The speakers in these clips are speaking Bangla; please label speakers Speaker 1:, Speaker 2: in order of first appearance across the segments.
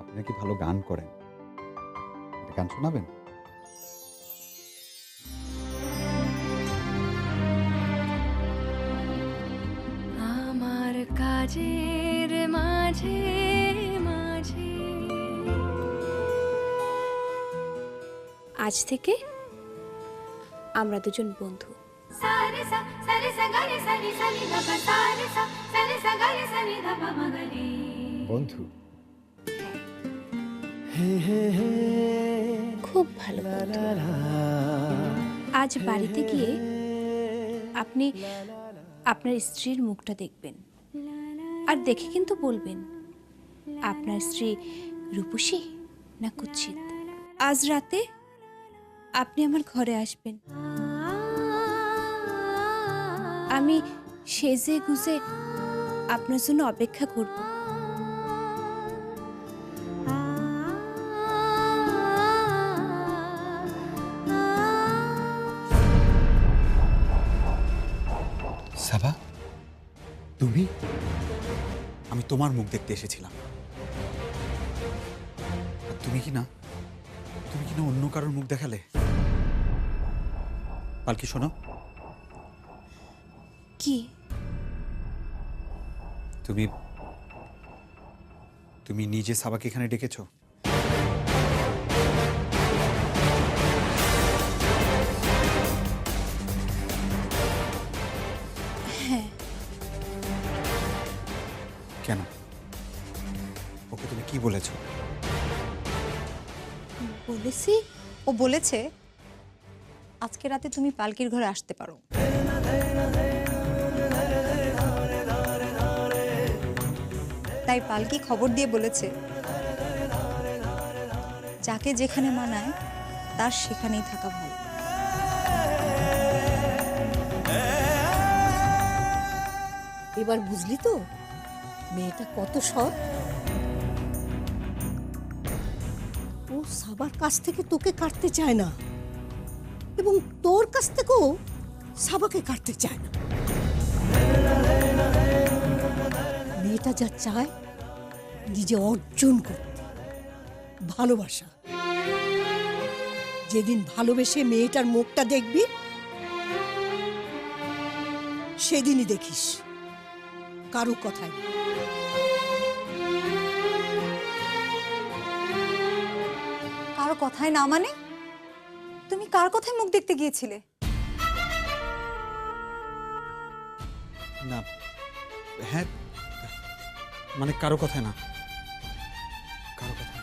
Speaker 1: আপনি নাকি ভালো গান করেন। গান শোনাবেন?
Speaker 2: আমার কাজের মাঝে মাঝে। আজ থেকে আমরা দুজন বন্ধু।
Speaker 1: বন্ধু।
Speaker 2: খুব ভালো বন্ধু। আজ বাড়িতে গিয়ে আপনি আপনার স্ত্রীর মুখটা দেখবেন। আর দেখে কিন্তু বলবেন আপনার স্ত্রী রূপসী না কুচ্ছিত আজ রাতে আপনি আমার ঘরে আসবেন। আমি সেজে গুজে আপনার জন্য অপেক্ষা করব।
Speaker 1: সাবা, তুমি? আমি তোমার মুখ দেখতে এসেছিলাম। তুমি কি না? তুমি কি না অন্য কারোর মুখ দেখালে? পালকি, শোনো।
Speaker 2: কি?
Speaker 1: তুমি তুমি নিজে সাবাকে এখানে ডেকেছো?
Speaker 2: হ্যাঁ।
Speaker 1: কেন? ওকে তুমি কি বলেছ?
Speaker 2: বলেছি?
Speaker 3: ও বলেছে আজকে রাতে তুমি পালকির ঘরে আসতে পারো। তাই পালকি খবর দিয়ে বলেছে, যাকে যেখানে মানায়, তার সেখানেই থাকা ভালো।
Speaker 4: এবার বুঝলি তো, মেয়েটা কত সৎ। ও সাবার কাছ থেকে তোকে কাটতে চায় না, এবং তোর কাছ থেকেও সাবাকে কাটতে চায় না। মেয়েটা যা চায় নিজে অর্জন করতে। ভালোবাসা। যেদিন ভালোবেসে মেয়েটার মুখটা দেখবি সেদিনই দেখিস কারও কথায়।
Speaker 3: কারও কথায় না মানে? তুমি কার কথায় মুখ দেখতে গিয়েছিলে?
Speaker 1: না। হ্যাঁ মানে কারও কথা না। কারও কথা না।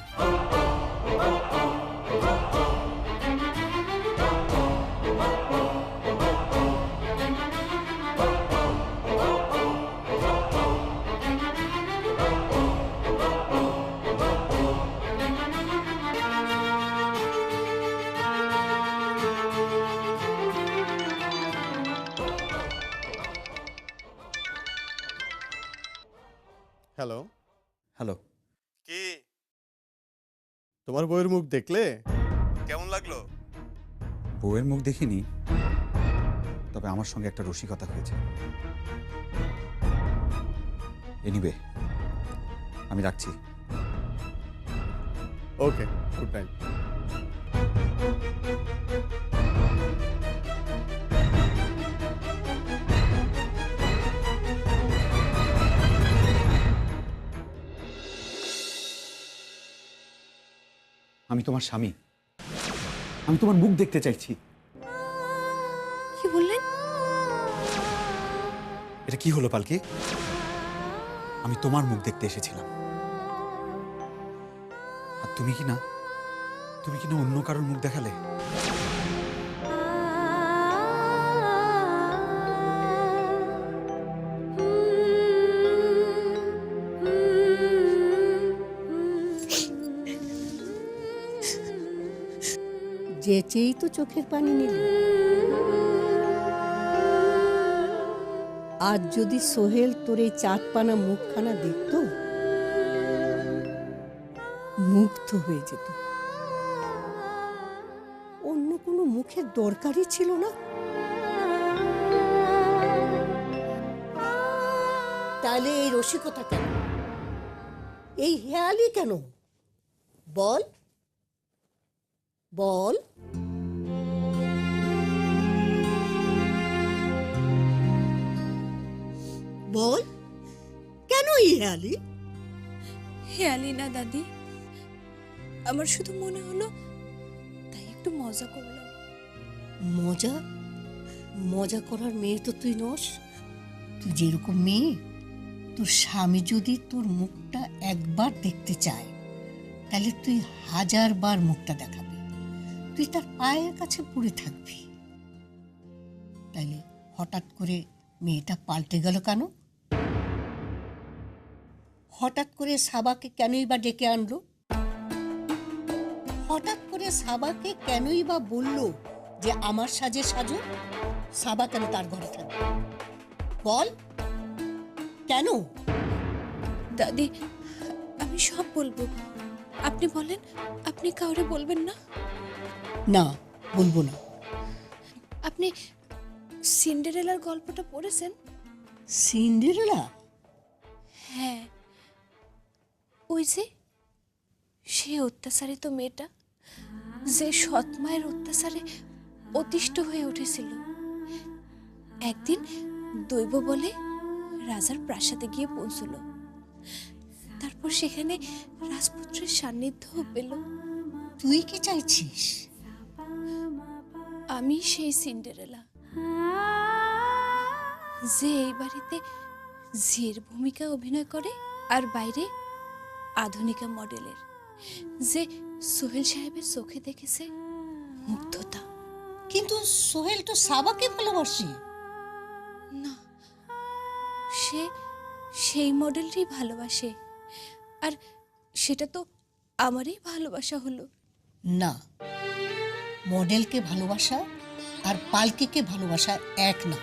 Speaker 5: হ্যালো
Speaker 1: হ্যালো
Speaker 5: কি? তোমার বইয়ের মুখ দেখলে? কেমন লাগল?
Speaker 1: বউয়ের মুখ দেখিনি তবে আমার সঙ্গে একটা রসিকতা হয়েছে। এনিওয়ে আমি রাখছি।
Speaker 5: ওকে গুড নাইট
Speaker 1: আমি তোমার স্বামী। আমি তোমার মুখ দেখতে চাইছি।
Speaker 2: কি বললেন?
Speaker 1: এটা কি হলো পালকি? আমি তোমার মুখ দেখতে এসেছিলাম। আর তুমি কি না? তুমি কি না অন্য কারোর মুখ দেখালে?
Speaker 4: যেচেই তো চোখের পানি নিলি। আজ যদি সোহেল তোর এই চাঁদপানা মুখখানা দেখতো, মুগ্ধ হয়ে যেত। অন্য কোনো মুখের দরকারই ছিল না। তাহলে এই রসিকতা কেন? এই হেয়ালি কেন? বল। বল। বল। কেন হেয়ালি?
Speaker 2: হেয়ালি না দাদি আমার শুধু মনে হলো তাই একটু মজা করলাম।
Speaker 4: মজা? মজা করার মেয়ে তো তুই নস। তুই যেরকম মেয়ে তোর স্বামী যদি তোর মুখটা একবার দেখতে চায় তাহলে তুই হাজার বার মুখটা দেখাবি। তুই তার পায়ের কাছে পড়ে থাকবি। তাইলে হঠাৎ করে মেয়েটা পাল্টে গেল কেন? হঠাৎ করে সাবাকে কেনই বা ডেকে আনলো? হঠাৎ করে সাবাকে কেনই বা বলল যে আমার সাজে সাজো? সাবা কেন তার ঘরে থাকবে? বল। কেন?
Speaker 2: দাদি আমি সব বলব। আপনি বলেন আপনি কাউরে বলবেন না?
Speaker 4: না বলব না।
Speaker 2: আপনি সিন্ডারেলার গল্পটা পড়েছেন?
Speaker 4: সিন্ডারেলা?
Speaker 2: হ্যাঁ। ওই যে সে অত্যাচারিত মেয়েটা যে সৎ মায়ের অত্যাচারে অতিষ্ঠ হয়ে উঠেছিল। একদিন দৈব বলে রাজার প্রাসাদে গিয়ে পৌঁছল। তারপর সেখানে রাজপুত্রের সান্নিধ্য পেল।
Speaker 4: তুই কি চাইছিস?
Speaker 2: আমি সেই সিন্ডারেলা যে এই বাড়িতে ঝির ভূমিকা অভিনয় করে আর বাইরে আধুনিকা মডেলের যে সোহেল সাহেবের চোখে দেখেছে মুগ্ধতা।
Speaker 4: কিন্তু সোহেল তো সাবাকে ভালোবাসি।
Speaker 2: না সে সেই মডেলটাই ভালোবাসে। আর সেটা তো আমারই ভালোবাসা হলো।
Speaker 4: না মডেলকে ভালোবাসা আর পালকিকে ভালোবাসা এক না।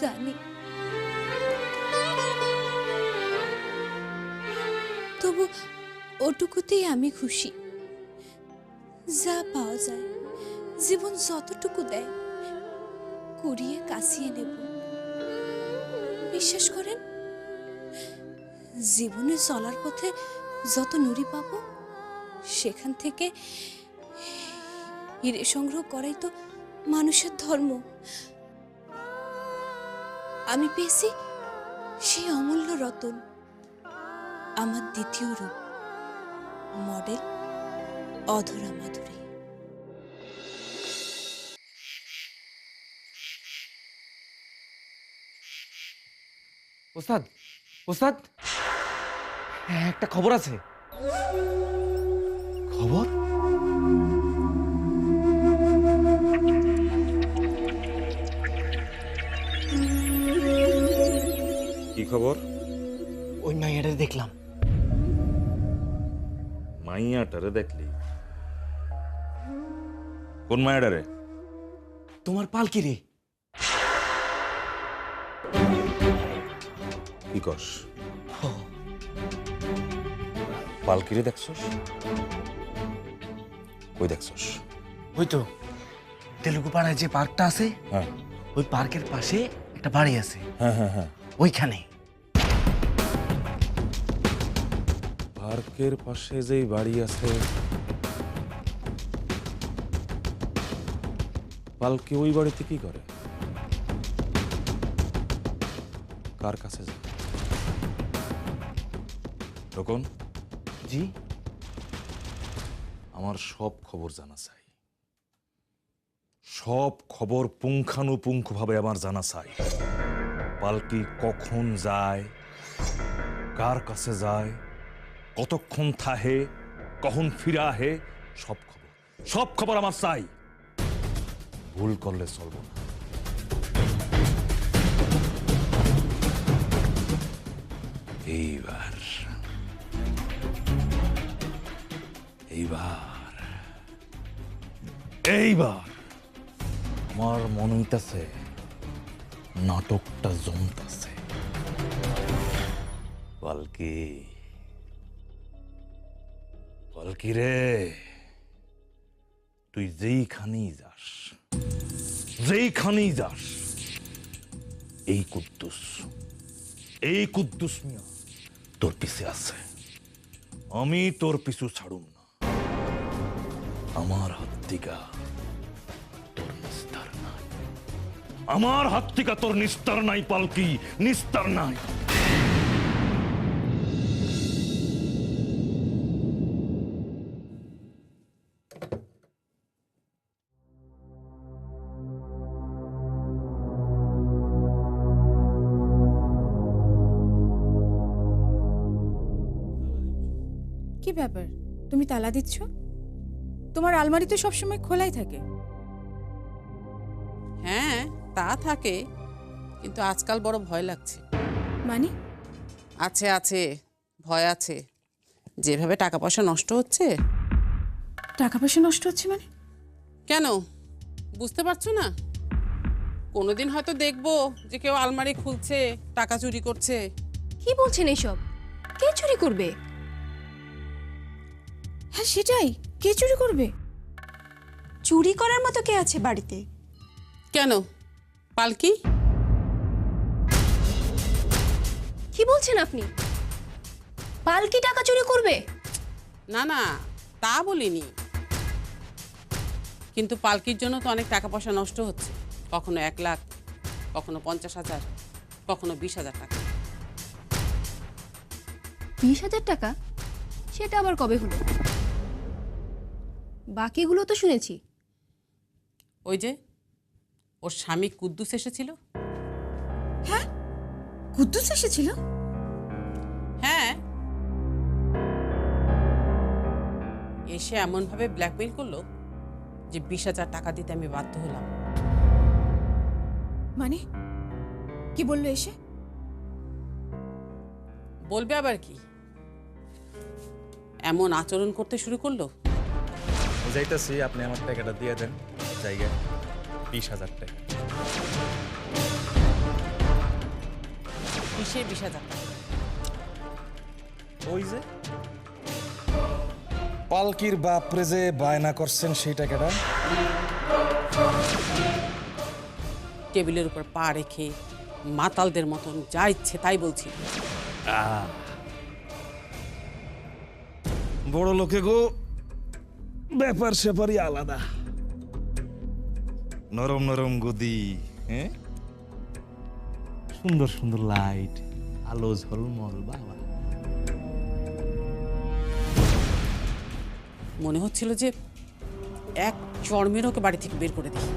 Speaker 2: জানি তবু ওটুকুতেই আমি খুশি। যা পাওয়া যায়, জীবন যতটুকু দেয়, কুড়িয়ে কাছিয়ে নেব। বিশ্বাস করেন, জীবনে চলার পথে যত নুড়ি পাবো, সেখান থেকে হিরে সংগ্রহ করাই তো মানুষের ধর্ম। আমি পেয়েছি সেই অমূল্য রতন। আমার দ্বিতীয় রূপ মডেল অধরা মাধুরী।
Speaker 6: ওস্তাদ ওস্তাদ। হ্যাঁ, একটা খবর আছে।
Speaker 1: খবর?
Speaker 7: কি খবর?
Speaker 6: ওই মাইয়াটা দেখলাম।
Speaker 7: মাইয়াটারে দেখলি? কোন মায়াটারে
Speaker 6: তোমার পালকি রে।
Speaker 7: কি কস? পালকিরে দেখছস? কই দেখছস?
Speaker 6: ওই তো তেলুগু পাড়ায় যে পার্কটা আছে
Speaker 7: হ্যাঁ।
Speaker 6: ওই পার্কের পাশে একটা বাড়ি আছে।
Speaker 7: হ্যাঁ হ্যাঁ হ্যাঁ।
Speaker 6: ওইখানে।
Speaker 7: পার্কের পাশে যেই বাড়ি আছে। পালকি ওই বাড়িতে কি করে? কার কাছে যায়? তখন
Speaker 6: জি?
Speaker 7: আমার সব খবর জানা চাই। সব খবর পুঙ্খানুপুঙ্খভাবে আমার জানা চাই। পালকি কখন যায়? কার কাছে যায়? কতক্ষণ থাহে, কখন ফিরে আহে সব খবর। সব খবর আমার চাই। ভুল করলে চলব না। এইবার এইবার এইবার আমার মনে হইতাছে, নাটকটা জমতাছে। পালকি পালকি রে? তুই যেইখানেই যাস যেইখানেই যাস, এই কুদ্দুস এই কুদ্দুস মিয়া তোর পিছে আছে। আমি তোর পিছু ছাড়ুম না। আমার হাত তোর নিস্তার নাই। আমার হাত তোর নিস্তার নাই, পালকি, নিস্তার নাই।
Speaker 8: তুমি তালা দিচ্ছ? তোমার আলমারি তো সবসময় খোলাই থাকে।
Speaker 9: হ্যাঁ তা থাকে কিন্তু আজকাল বড় ভয় লাগছে।
Speaker 8: মানে?
Speaker 9: আছে আছে ভয় আছে। যেভাবে টাকা পয়সা নষ্ট হচ্ছে।
Speaker 8: টাকা পয়সা নষ্ট হচ্ছে মানে?
Speaker 9: কেন? বুঝতে পারছ না? কোনোদিন হয়তো দেখব যে কেউ আলমারি খুলছে টাকা চুরি করছে।
Speaker 2: কি বলছেন এইসব কে চুরি করবে?
Speaker 8: হ্যাঁ সেটাই। কে চুরি করবে?
Speaker 3: চুরি করার মতো কে আছে বাড়িতে?
Speaker 9: কেন? পালকি?
Speaker 2: কি বলছেন আপনি? পালকি টাকা চুরি করবে?
Speaker 9: না না তা বলিনি। কিন্তু পালকির জন্য তো অনেক টাকা পয়সা নষ্ট হচ্ছে। কখনো এক লাখ কখনো পঞ্চাশ হাজার কখনো বিশ হাজার টাকা।
Speaker 2: বিশ হাজার টাকা? সেটা আবার কবে হলো? বাকিগুলো তো শুনেছি।
Speaker 9: ওই যে ওর স্বামী কুদ্দুস এসেছিল। হ্যাঁ?
Speaker 8: কুদ্দুস এসেছিল?
Speaker 9: হ্যাঁ। এসে এমনভাবে ব্ল্যাকমেইল করল যে বিশ হাজার টাকা দিতে আমি বাধ্য হলাম।
Speaker 8: মানে? কি বলল এসে?
Speaker 9: বলবে আবার কি? এমন আচরণ করতে শুরু করল?
Speaker 6: যাইতেছি আপনি আমার টাকাটা দিয়ে দেন। জায়গায় বিশ হাজার টাকা।
Speaker 9: কিসের বিশ হাজার টাকা।
Speaker 6: ওই যে? পালকির বাপরে যে বায়না করছেন সেই টাকাটা।
Speaker 9: টেবিলের উপর পা রেখে মাতালদের মতন যা ইচ্ছে তাই বলছি।
Speaker 6: বড় লোকে গো ব্যাপার স্যাপারই আলাদা। নরম নরম গদি হ্যাঁ সুন্দর সুন্দর লাইট আলো ঝলমল বাবা।
Speaker 9: মনে হচ্ছিল যে এক চর্মের ওকে বাড়ি থেকে বের করে দিই।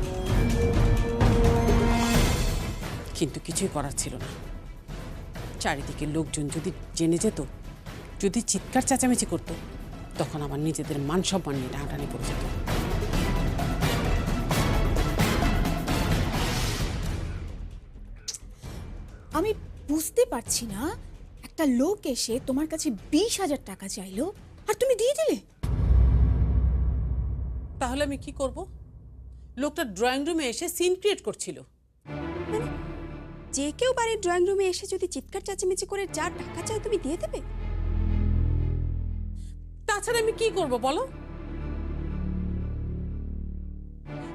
Speaker 9: কিন্তু কিছুই করার ছিল না। চারিদিকে লোকজন যদি জেনে যেত যদি চিৎকার চেঁচামেচি করতো তখন আমার নিজেদের মান সম্মান নিয়ে টানাটানি পড়ে যেত।
Speaker 8: আমি বুঝতে পারছি না একটা লোক এসে তোমার কাছে বিশ হাজার টাকা চাইলো আর তুমি দিয়ে দিলে?
Speaker 9: তাহলে আমি কি করব? লোকটা ড্রয়িং রুমে এসে সিন ক্রিয়েট করছিল।
Speaker 3: যে কেউ বাড়ির ড্রয়িং রুমে এসে যদি চিৎকার চেঁচামেচি করে যা টাকা চাও তুমি দিয়ে দেবে?
Speaker 9: তাছাড়া আমি কি করব, বলো?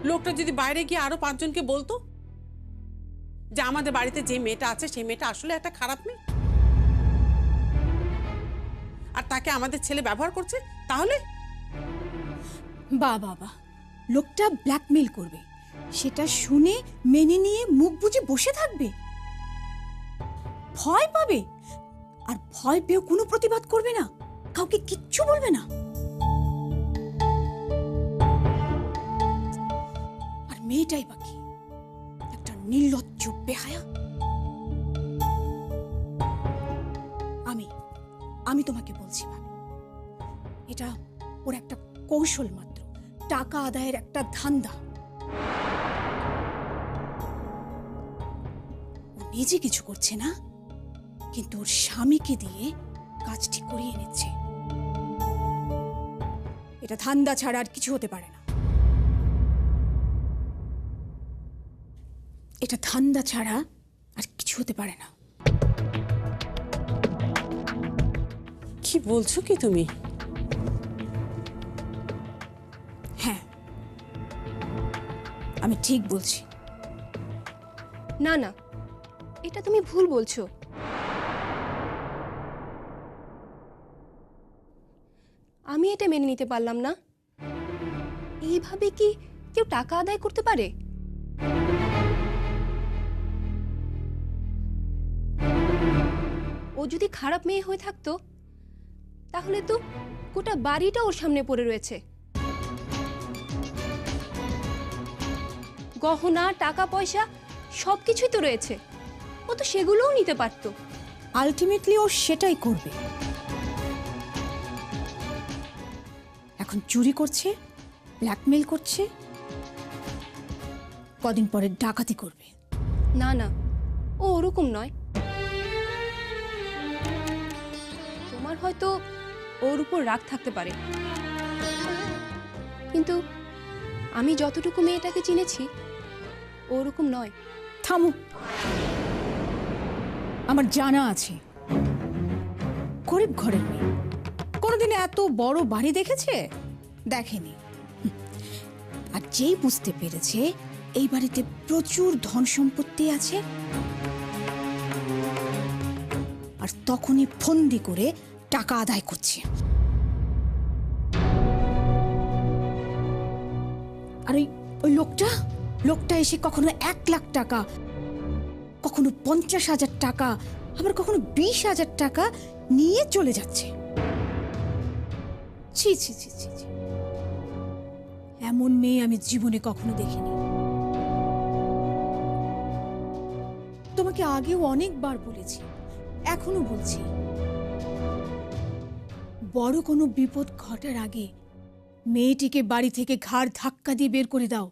Speaker 9: লোকটা যদি বাইরে গিয়ে আরও পাঁচজনকে বলতো যে আমাদের বাড়িতে যে মেয়েটা আছে, সেই মেয়েটা আসলে একটা খারাপ মেয়ে। আর তাকে আমাদের ছেলে ব্যবহার করছে, তাহলে?
Speaker 8: বা লোকটা ব্ল্যাকমেল করবে। সেটা শুনে, মেনে নিয়ে মুখ বুজে বসে থাকবে। ভয় পাবে। আর ভয় পেয়েও কোনো প্রতিবাদ করবে না। কাউকে কিচ্ছু বলবে না। আর মেয়েটাই বাকি একটা নির্লজ্জ বেহায়া। আমি আমি তোমাকে বলছি ভাবি, এটা ওর একটা কৌশল মাত্র, টাকা আদায়ের একটা ধান্দা। নিজে কিছু করছে না, কিন্তু ওর স্বামীকে দিয়ে কাজটি করিয়ে নিচ্ছে। এটা ধান্দা ছাড়া আর কিছু হতে পারে না। এটা ধান্দা ছাড়া আর কিছু হতে পারে না।
Speaker 9: কি বলছো কি তুমি?
Speaker 8: হ্যাঁ। আমি ঠিক বলছি।
Speaker 2: না না।
Speaker 10: এটা তুমি ভুল বলছো। আমি এটা মেনে নিতে পারলাম না। এইভাবে কি কেউ টাকা আদায় করতে পারে? ও যদি খারাপ মেয়ে হয়ে থাকতো, তাহলে তো গোটা বাড়িটা ওর সামনে পড়ে রয়েছে। গহনা, টাকা, পয়সা সব কিছুই তো রয়েছে। ও তো সেগুলোও নিতে পারতো।
Speaker 8: আলটিমেটলি ও সেটাই করবে। এখন চুরি করছে ব্ল্যাকমেল করছে কদিন পরে ডাকাতি করবে।
Speaker 10: না না ও ওরকম নয়। তোমার হয়তো ওর উপর রাগ থাকতে পারে। কিন্তু আমি যতটুকু মেয়েটাকে চিনেছি ওরকম নয়।
Speaker 8: থামো। আমার জানা আছে। গরিব ঘরের মেয়ে। কোনোদিন এত বড় বাড়ি দেখেছে? দেখেনি। আর যেই বুঝতে পেরেছে, এই বাড়িতে প্রচুর ধন সম্পত্তি আছে। আর তখনই ফন্দি করে টাকা আদায় করছে। আর ওই ওই লোকটা? লোকটা এসে কখনো এক লাখ টাকা, কখনো পঞ্চাশ হাজার টাকা, আবার কখনো বিশ হাজার টাকা নিয়ে চলে যাচ্ছে। ছি ছি ছি ছি ছি। এমন মেয়ে আমি জীবনে কখনো দেখিনি। তোমাকে আগেও অনেকবার বলেছি, এখনও বলছি। বড় কোনো বিপদ ঘটার আগে মেয়েটিকে বাড়ি থেকে ঘাড় ধাক্কা দিয়ে বের করে দাও।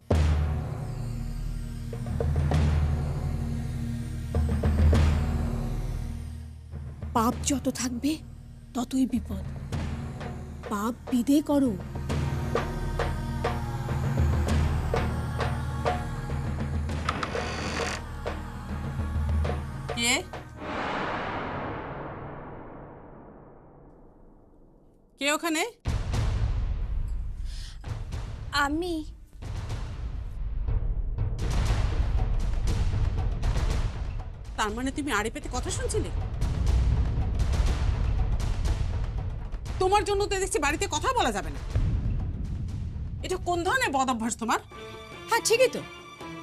Speaker 8: পাপ যত থাকবে, ততই বিপদ। পাপ বিদে করো।
Speaker 9: ওখানে?
Speaker 2: আমি।
Speaker 9: তার মানে তুমি আড়ে পেতে কথা শুনছিলে? তোমার জন্য তো দেখছি বাড়িতে কথা বলা যাবে না। এটা কোন ধরনের বদ অভ্যাস তোমার?
Speaker 8: হ্যাঁ ঠিকই তো।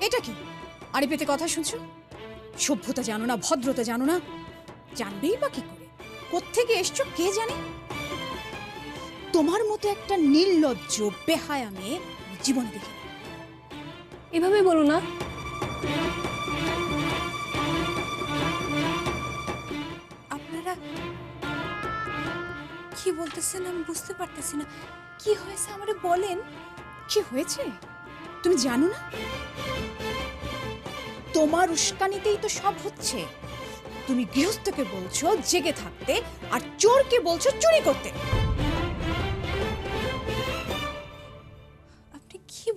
Speaker 8: এটা কি? আরে পেতে কথা শুনছো? সভ্যতা জানো না ভদ্রতা জানো না? জানবেই বা কি করে? কোত্থেকে এসছো কে জানে? তোমার মতো একটা নির্লজ্জ বেহায়া মেয়ে জীবনে দেখি
Speaker 10: এভাবে বলো না।
Speaker 2: আপনারা কি বলতেছেন আমি বুঝতে পারতেছি না। কি হয়েছে আমারে বলেন?
Speaker 8: কি হয়েছে? তুমি জানো না? তোমার উস্কানিতেই তো সব হচ্ছে। তুমি গৃহস্থকে বলছো জেগে থাকতে আর চোরকে বলছো চুরি করতে।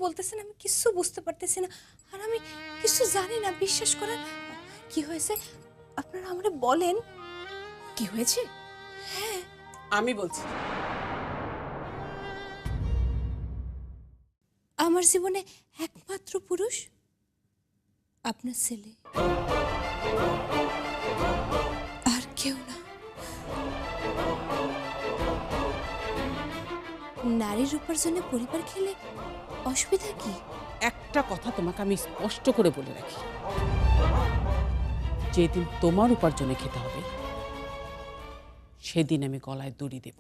Speaker 2: বলতেছেন আমি কিছু বুঝতে পারতেছি না। আর আমি কিছু জানি না বিশ্বাস করেন। কি হয়েছে? আপনারা আমারে বলেন।
Speaker 8: কি হয়েছে? হ্যাঁ।
Speaker 9: আমি বলছি।
Speaker 2: আমার জীবনে একমাত্র পুরুষ আপনার ছেলে। আর কেউ না। নারীর উপার্জনে পরিবার খেলে অসুবিধা কি?
Speaker 9: একটা কথা তোমাকে আমি স্পষ্ট করে বলে রাখি। যেদিন তোমার উপার্জনে খেতে হবে, সেদিন আমি গলায় দড়ি দেব।